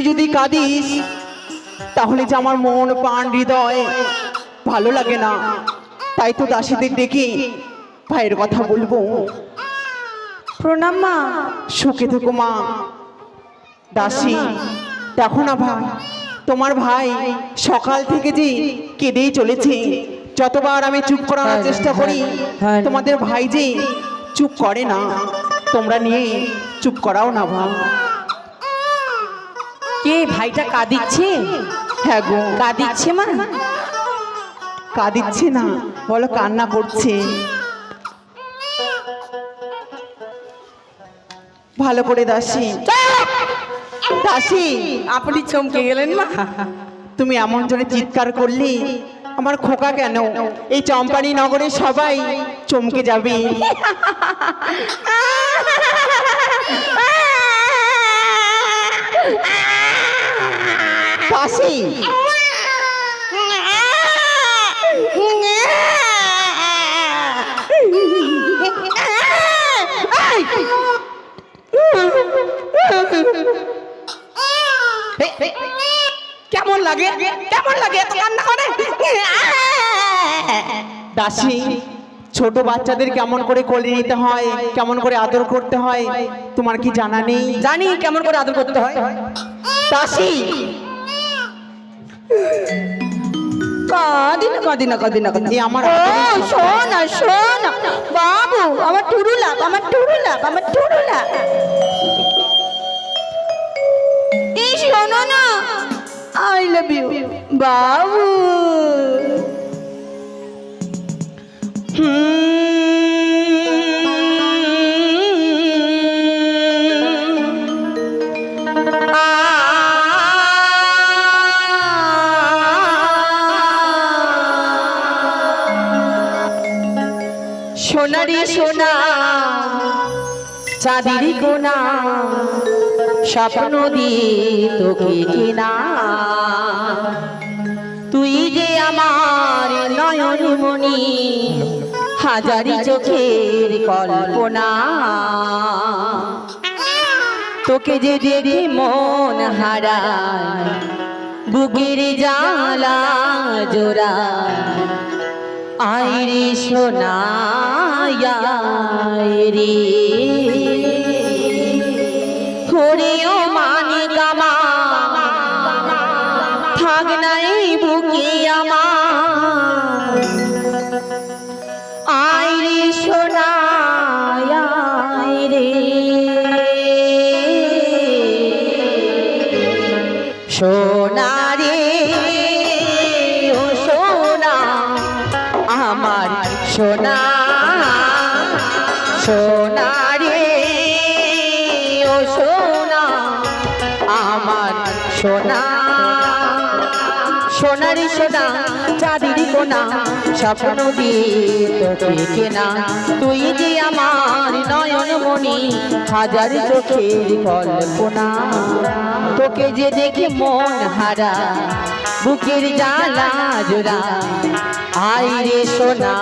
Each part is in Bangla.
তুই যদি কাঁদিস তাহলে যে আমার মন প্রাণ হৃদয় ভালো লাগে না। তাই তো দাসীদের ডেকে ভাইয়ের কথা বলব। প্রণাম মা। সুখে থেকো মা। দাসী দেখো না ভাই তোমার ভাই সকাল থেকে যে কেঁদেই চলেছে। যতবার আমি চুপ করানোর চেষ্টা করি। তোমাদের ভাই যে চুপ করে না তোমরা নিয়ে চুপ করাও না ভাই। কে ভাইটা কাঁদিচ্ছে? হ্যাঁ গো। কাঁদিচ্ছে মা? কাঁদিচ্ছে না। বলো কান্না করছে। ভালো করে দাসি। দাসি আপনি চমকে গেলেন না তুমি এমন জনে চিৎকার করলি আমার খোকা কেন? এই চম্পানি নগরে সবাই চমকে যাবে। দাসী কেমন লাগে? কেমন লাগে এত কান্না করে? দাসী ছোট বাচ্চাদের কেমন করে কোলে নিতে হয়? কেমন করে আদর করতে হয়? তোমার কি জানা নেই? জানি কেমন করে আদর করতে হয়। দাসী কাঁদি না কাঁদি না কাঁদি না কাঁদি আমার ও শোনা শোনা। বাবু আমার টুরুলাপ আমার টুরুলাপ আমার টুরুলাপ। এই শোনো না। আই লাভ ইউ বাবু। সোনারি চাঁদির কোনা স্বপ্ন দিয়ে তোকে কিনা। তুই যে আমার নয়ন মনি হাজারি চোখের কল্পনা। তোকে যে দেখে মন হারায়, বুকের জালা জোড়া আইরে সোনায় রে। হরিও মানে গামা থাক নাই বুকে আমার। আইরি সোনায় স্বপ্ন কেনা তুই যে আমার হাজার চোখের কল্পনা। তোকে যে দেখে মন হারা, বুকের জ্বালা জোড়া। আই রে সোনা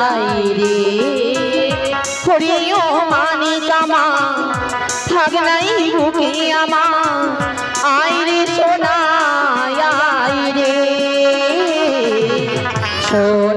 আই রে। হরিও থাক নাই বুকে আমা আই রে সোনা সোনা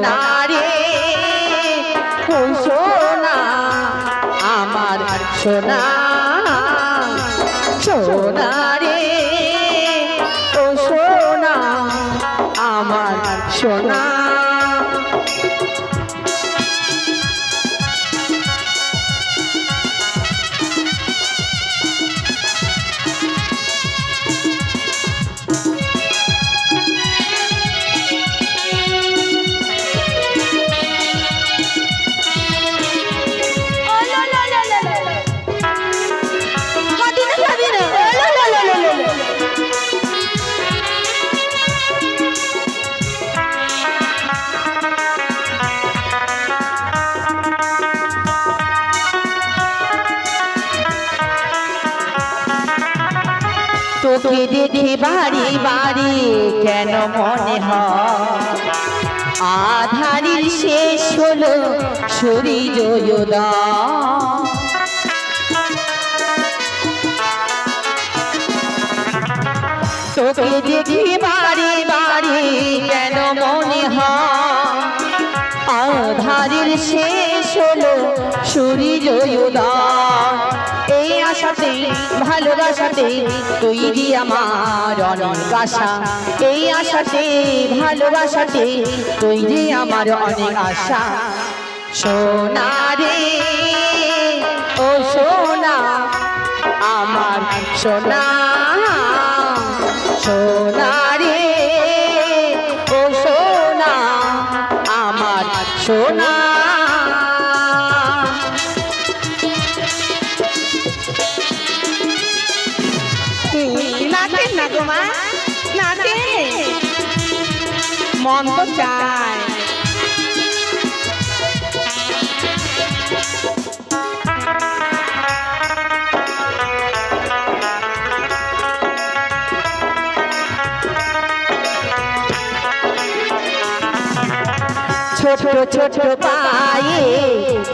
বাড়ি বাড়ি কেন মনে হয়? শেষ হলো সূর্যোদয় তোকে দেখি বাড়ি বাড়ি কেন মনে হয়? আধারের শেষ হলো এই আশাতে ভালোবাসাতে তৈরি আমার অনেক আশা। এই আশাতে, ভালোবাসাতে তৈরি আমার অনেক আশা। সোনা রে ও সোনা, আমার সোনা সোনা না মা? নাচেন মন তো চায় ছোট ছোট পায়ে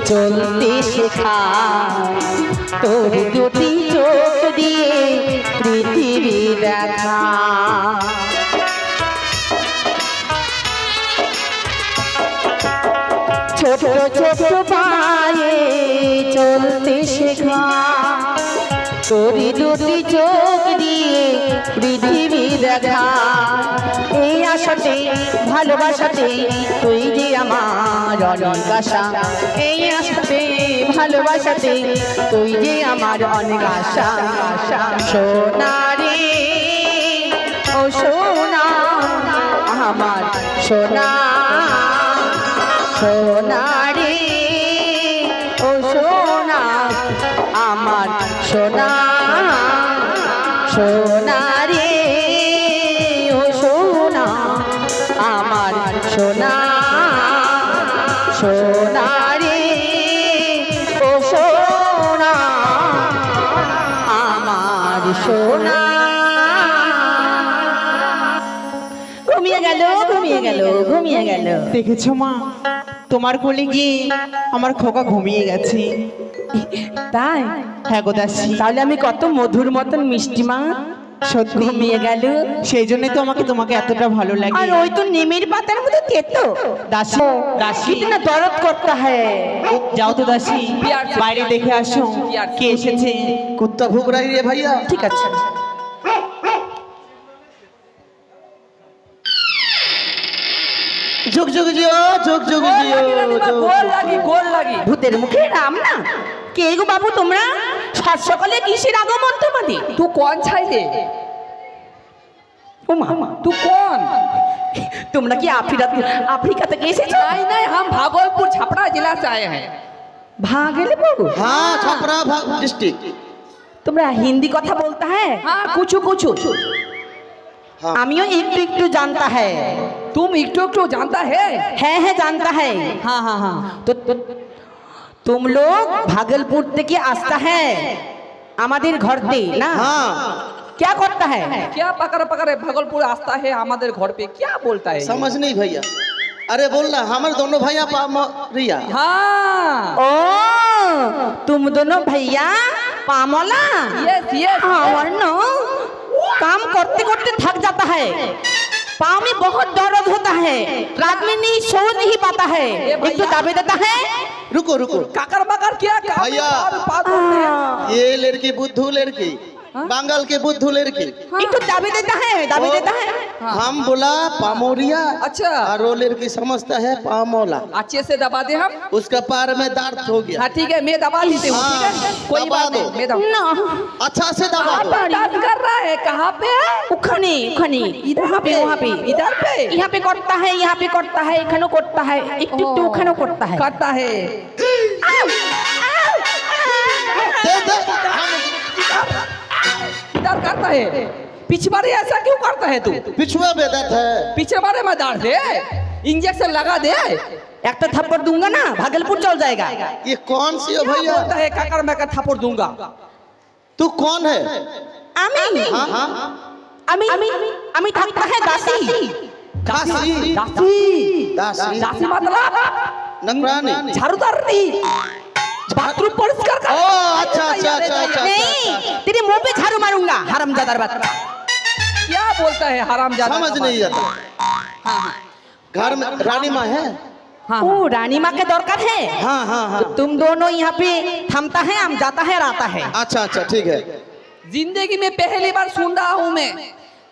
চলতে শেখা তোর দুটি চোখ দিয়ে পৃথিবী দেখা। ছোট ছোট পায়ে তোর দুটি চোখ দিয়ে পৃথিবী দেখা। এই আশাতে, ভালোবাসাতে তুই যে আমার অনেক আশা। এই আশাতে, ভালোবাসাতে তুই যে আমার অনেক আশা। আশা সোনা রে ও সোনা, আমার সোনা সোনা। সোনা রে, ও সোনা, আমার সোনা সোনা রে, ও সোনা, আমার সোনা। ঘুমিয়ে গেল ঘুমিয়ে গেল ঘুমিয়ে গেল। দেখেছ মা? তোমার কোলে গিয়ে আমার খোকা ঘুমিয়ে গেছে। তাই? হ্যাঁ গো তাহলে আমি কত মধুর মতন মিষ্টি মা। সত্যি ঘুমিয়ে গেল। সেই জন্যই তো আমাকে তোমাকে এতটা ভালো লাগে। আর ওই তো নিমের পাতার মতো তেতো। না দরদ করতে হয়। যাও তো দাসি বাইরে দেখে আসো। কে এসেছে? কুত্তা ভুগরাই রে ভাইয়া। ঠিক আছে। যোগ যোগ জিও যোগ যোগ জিও গোল লাগি গোল লাগি। ভূতের মুখে রাম না? কে গো বাবু তোমরা সাত সকালে কিসের আগমন তোমাদের तू कौन छाइले ও মা तू कौन তোমরা কি আফ্রিকা আফ্রিকা থেকে এসেছো नहीं नहीं हम भागलपुर छपरा जिला से आए हैं ভাগলে বাবু हाँ छपरा भाग डिस्ट्रिक्ट তোমরা হিন্দি কথা বলতা হ্যাঁ हाँ कुछ कुछ हाँ আমিও একটু একটু জানতা হ্যাঁ तुम इक्टो इक्टो जानता है হ্যাঁ হ্যাঁ জানতা হ্যাঁ हाँ हाँ हाँ तो, तो तुम लोग भागलपुर থেকে है হ্যাঁ। আমাদের ঘরতে না? हाँ क्या करता है क्या पकड़ पकड़ भागलपुर आता है हमारे घर पे क्या बोलता है? समझ नहीं भैया। अरे बोल ना हमारे दोनों भैया पामरिया हाँ। ओ तुम दोनों भैया पामोला? यस यस हाँ, और नो काम करते करते थक जाता है। पाँव में बहुत दर्द होता है रात में नहीं सो नहीं पाता है ए एक तो भैया। दबे देता है रुको रुको काकर बकर क्या काम है? भैया। बात- बात करते हैं। ये लड़की बुद्धू लड़की बंगाल के बुद्धू लड़की एक तो दबे देता है दबे ओ, देता है। हम बोला पामोरिया अच्छा। और वो लड़की समझता है पामोला। अच्छे से दबा दे हम। उसका पैर में दर्द हो गया। हाँ ठीक है मैं दबा देती हूँ ठीक है? हाँ, कोई दबा बात नहीं मैं दबा ना। अच्छा से दबा दो। दर्द कर रहा है कहाँ पे उखने उखने। वहाँ पे वहाँ पे। इधर पे। यहाँ पे करता है यहाँ पे करता है एखनो करता है एक उखनो करता है। करता है। डर करता है। पिछवाड़े ऐसा क्यों करता है तू? पिछवा बेदत है। पिछवाड़े में डाल दे। इंजेक्शन लगा दे। एक तो थप्पड़ दूँगा ना भागलपुर चल जाएगा। ये कौन सी है भैया? बोलता है काकर मैं का थप्पड़ दूँगा। तू कौन है? अमी हाँ हाँ। अमी अमी अमी थप्पड़ है दासी। दासी। दासी। दासी मतलब, मतलब नंगरानी। झाड़ूदार नहीं। बाथरूम परिष्कार कर ओ अच्छा अच्छा अच्छा अच्छा नहीं तेरे मुंह पे झाड़ू मारूंगा हरामजादार बच्चा क्या बोलता है हराम ज्यादा समझ नहीं आता हाँ हाँ घर में रानी माँ है हाँ ओ रानी माँ के दरकार है हाँ हाँ हाँ तो तुम दोनों यहाँ पे थमता है हम जाता है और आता है अच्छा अच्छा ठीक है जिंदगी में पहली बार सुन रहा हूँ मैं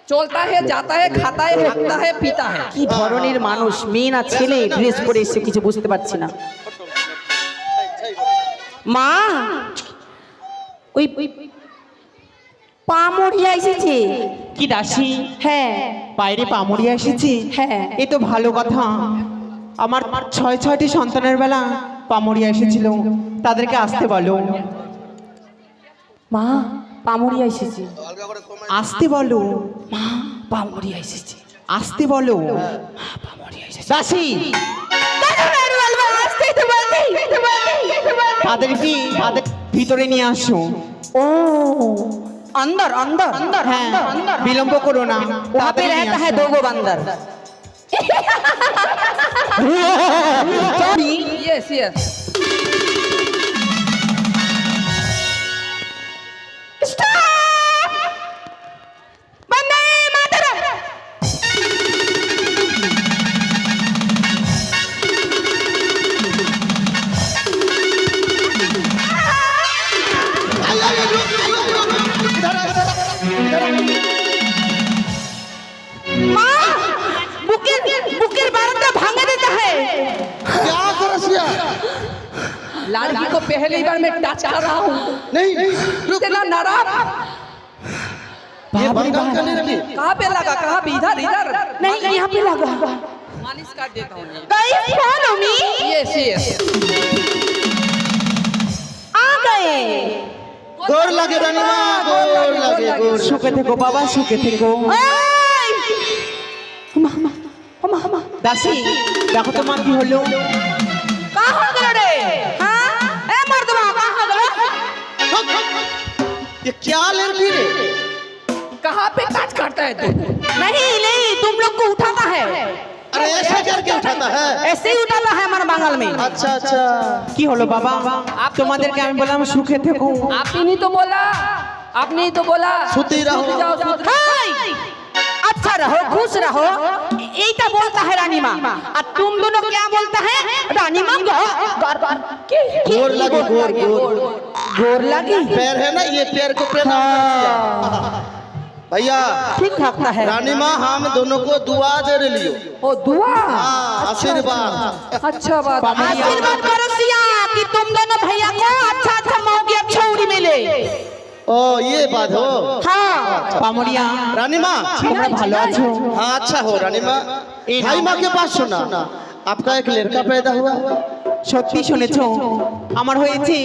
चलता है जाता है खाता है हकता है पीता है কি ধরনের মানুষ মেয়ে না ছেলে ড্রেস পরে এসে কিছু বুঝতে পারছি না মা ওই পা মরিয়া এসেছে। কি দাসী? হ্যাঁ। বাইরে পামড়িয়া এসেছি? হ্যাঁ। এ তো ভালো কথা। আমার ছয় ছয়টি সন্তানের বেলা পামড়িয়া এসেছিল। তাদেরকে আসতে বলো। মা পা মরিয়া এসেছে। আসতে বলো। মা পা মরিয়া এসেছে। আসতে বলো। দাসী! তাদেরকে তাদের ভিতরে নিয়ে আসো ओ अंदर अंदर अंदर হ্যাঁ বিলম্ব করো না वहाँ पे তাড়াতাড়ি নিয়ে रहता है আসো। दो गो बंदर यस यस वंदे लड़की को पहली बार मैं टच कर रहा हूँ नहीं रुक इतना नरम ये बंगाल का लड़की कहाँ पे लगा कहाँ पे इधर इधर नहीं यहाँ पे लगा मालिश कर देता हूँ guys follow me yes yes आ गए गोर लगे रानी माँ गोर लगे गोर সুখে থেকো বাবা সুখে থেকো ओए मामा मामा मामा দাসী দেখো তোমার কি হলো कहाँ हो गए रे ये क्या लड़की रे कहाँ पे टच करता है तू नहीं नहीं तुम लोग को उठाता है अरे ऐसे करके उठाता है ऐसे ही उठाता है हमारे बंगाल में अच्छा अच्छा কি হলো বাবা তোমাদেরকে আমি বললাম সুখে থেকো आपने नहीं तो बोला आपने ही तो बोला सुती रहो। सुती जाओ सुती रहो। हाय अच्छा रहो खुश रहो এইটা बोलता है रानी माँ और तुम दोनों क्या बोलता है रानी माँ गो गोर गोर के गोर लगे गोर गोर गोर लगी पैर है ना ये पैर को प्रणाम कर दिया। भैया ठीक ठाकता है रानी माँ हम दोनों को दुआ दे रही लियो ओ दुआ हाँ आशीर्वाद अच्छा बात आशीर्वाद करो सिया कि तुम दोनों भैया को अच्छा अच्छा मौकी छौरी मिले ओ ये बात हो हाँ পামড়িয়া रानी माँ তোমরা ভালো আছো हाँ अच्छा हो रानी माँ भाई माँ के पास सुना आपका एक लड़का पैदा हुआ সত্যি শুনেছো আমার হয়েছে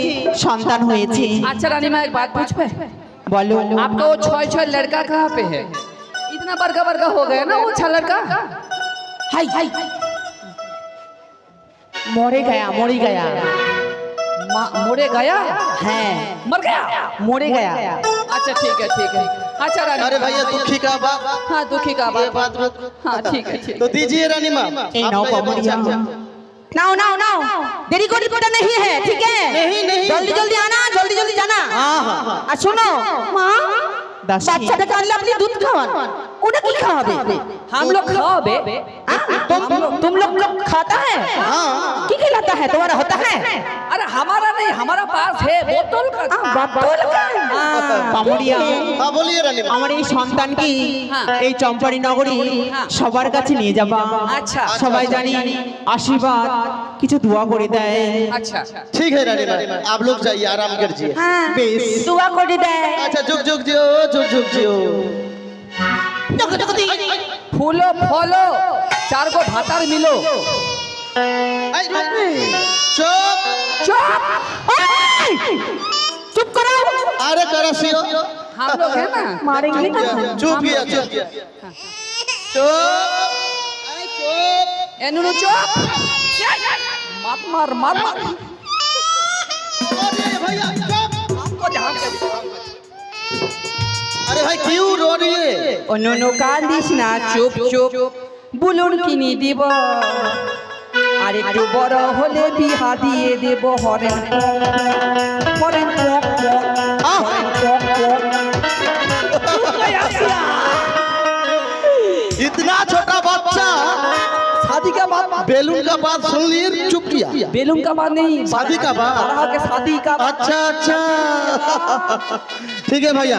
সন্তান হয়েছে अच्छा रानी माँ एक बात पूछ पे বলো आपका वो छह छह लड़का कहाँ पे है इतना बड़का बड़का हो गया ना वो छह लड़का हाय हाय मरे गया मरे गया मा- मोरे गया है मर गया मरे गया अच्छा ठीक है ठीक है अच्छा रानी अरे भैया दुखी का बाप हाँ दुखी का ये बात बात मत हाँ ठीक है ठीक तो दीजिए रानी माँ নাও নাও নাओ দেরি করি কোটা নেই হ্যাঁ ঠিক জলদি জলদি আনা জলদি জলদি জানা। আর শোনো মা বাচ্চাটাকে আনলে আপনি দুধ খাওয়ান। ওটা কি খাওয়াবে हम लोग खाओ बे हाँ? तुम तुम लोग लोग खाता है हाँ की खिलाता है तुम्हारा होता है अरे हमारा नहीं हमारा पास है बोतल का हाँ, बोतल का हाँ। পামড়িয়া हाँ बोलिए रानी माँ আমার এই সন্তানকে হ্যাঁ। এই চম্পারি নগরী সবার কাছে নিয়ে যাবা আচ্ছা। সবাই জানি আশীর্বাদ কিছু দোয়া করে দেয় अच्छा ठीक है रानी माँ आप लोग जाइए आराम कीजिए हाँ বেশ दुआ कर दे अच्छा झुक झुक जियो झुक झुक जियो फूलो फलो चार को भातार मिलो आई, चुप चुप ओए! चुप करो अरे करसियो हम लोग है ना मारेंगे ना चुप किया चुप किया चुप आई, चुप ए नुनू चुप मत मार मत मार अरे भैया चुप हमको ध्यान दे अरे भाई क्यों रो रही है অন্য কান্দিস না চুপ চুপ বুলুন কিনে দিব আর একটু বড় হলে বিহা দিয়ে দেব হরেন হরেন পক পক, হরেন পক পক। इतना छोटा बच्चा शादी का बात बेलून का बात सुन लिए चुप किया बेलूम का बात नहीं शादी का बात। बड़ा के शादी का बात अच्छा अच्छा ठीक है भैया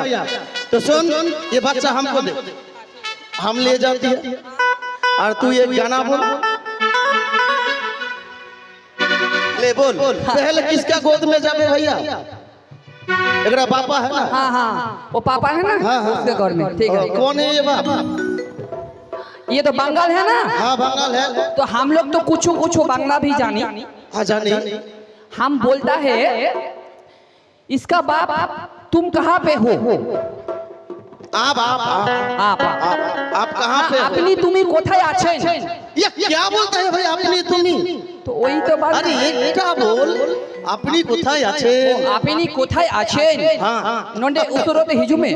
तो सुन ये बच्चा हमको दे। हम ले जाती है। और तू ये गाना बोल। ले बोल। पहले किसका गोद में जाबे भैया? एकरा पापा है ना? हाँ हाँ। वो पापा है ना? हाँ, हाँ। उसके घर में। ठीक है। कौन है ये बाप? ये तो बंगाल है ना? हाँ बंगाल है। तो हम लोग तो कुछ कुछ बांग्ला भी जानी। हाँ जानी। हम बोलता है इसका बाप तुम कहाँ पे हो? आप आप आप आप आप आप कहाँ पे हो আপনি তুমি কোথায় আছেন ये क्या बोलते हैं भाई अपनी तुम्ही তো ওই তো বাত अरे এটা বল আপনি কোথায় আছেন আপনি কোথায় আছেন हाँ हाँ নন্ডে উত্তরতে হিজুমে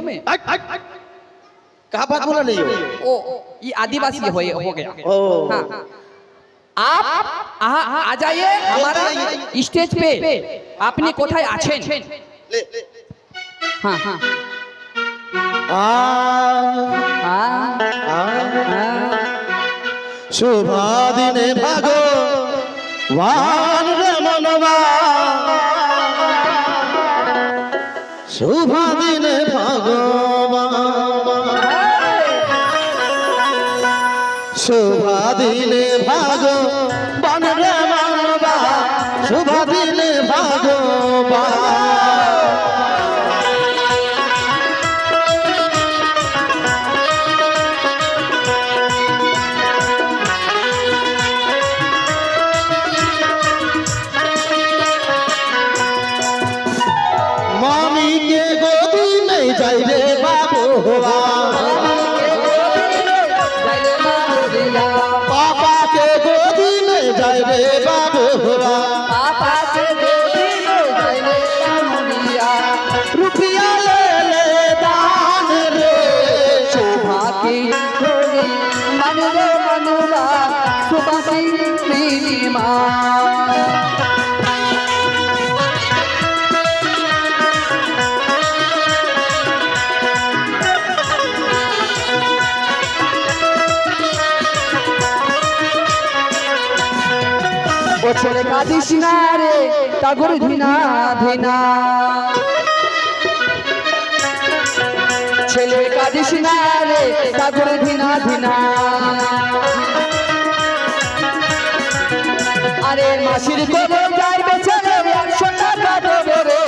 कहा बात बोला नहीं हो ओ ये आदिवासी हो हो गया ओ हाँ आप आ, आ जाइए हमारा स्टेज पे আপনি কোথায় আছেন ले ले শুভাদিনে ভাগো ভান রমনবা শুভাদিনে ভগবান। শুভাদিনে ভগবান রমনবা শুভাদিনে ভগবান। ছেলে কাঁদিস না রে তাগর ধিনা ধিনা ছেলে কাঁদিস না রে তাগর ধিনা ধিনা আরে মাসির করে যাইবে ছেলে একশো টাকা দেবে রে।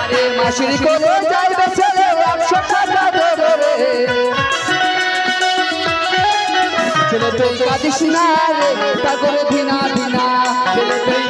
আরে মাসির করে যাইবে ছেলে ছেলে তুই কাঁদিস না রে তা করে দিনা দিনা ছেলে তুই